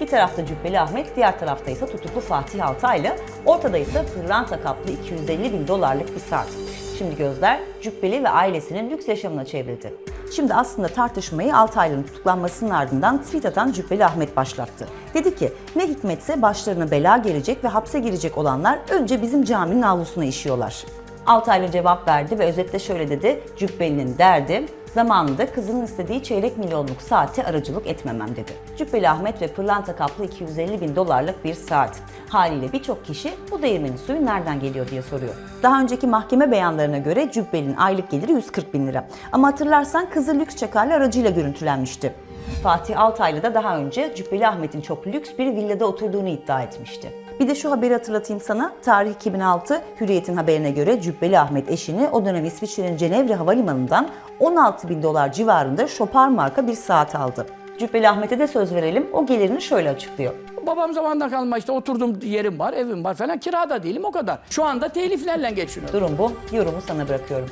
Bir tarafta Cübbeli Ahmet, diğer tarafta ise tutuklu Fatih Altaylı. Ortada ise pırlanta kaplı 250 bin dolarlık bir saat. Şimdi gözler Cübbeli ve ailesinin lüks yaşamına çevrildi. Şimdi aslında tartışmayı Altaylı'nın tutuklanmasının ardından tweet atan Cübbeli Ahmet başlattı. Dedi ki ne hikmetse başlarına bela gelecek ve hapse girecek olanlar önce bizim caminin avlusuna işiyorlar. Altaylı cevap verdi ve özetle şöyle dedi. Cübbeli'nin derdi zamanında kızının istediği çeyrek milyonluk saate aracılık etmemem dedi. Cübbeli Ahmet ve pırlanta kaplı 250 bin dolarlık bir saat. Haliyle birçok kişi bu değirmenin suyu nereden geliyor diye soruyor. Daha önceki mahkeme beyanlarına göre Cübbeli'nin aylık geliri 140 bin lira. Ama hatırlarsan kızı lüks çakarlı aracıyla görüntülenmişti. Fatih Altaylı da daha önce Cübbeli Ahmet'in çok lüks bir villada oturduğunu iddia etmişti. Bir de şu haberi hatırlatayım sana. Tarih 2006 Hürriyet'in haberine göre Cübbeli Ahmet eşini o dönem İsviçre'nin Cenevre Havalimanı'ndan 16 bin dolar civarında Chopard marka bir saat aldı. Cübbeli Ahmet'e de söz verelim. O gelirini şöyle açıklıyor. Babam zamanında kalma işte oturduğum yerim var, evim var falan. Kirada değilim o kadar. Şu anda teliflerle geçiniyorum. Durum bu. Yorumu sana bırakıyorum.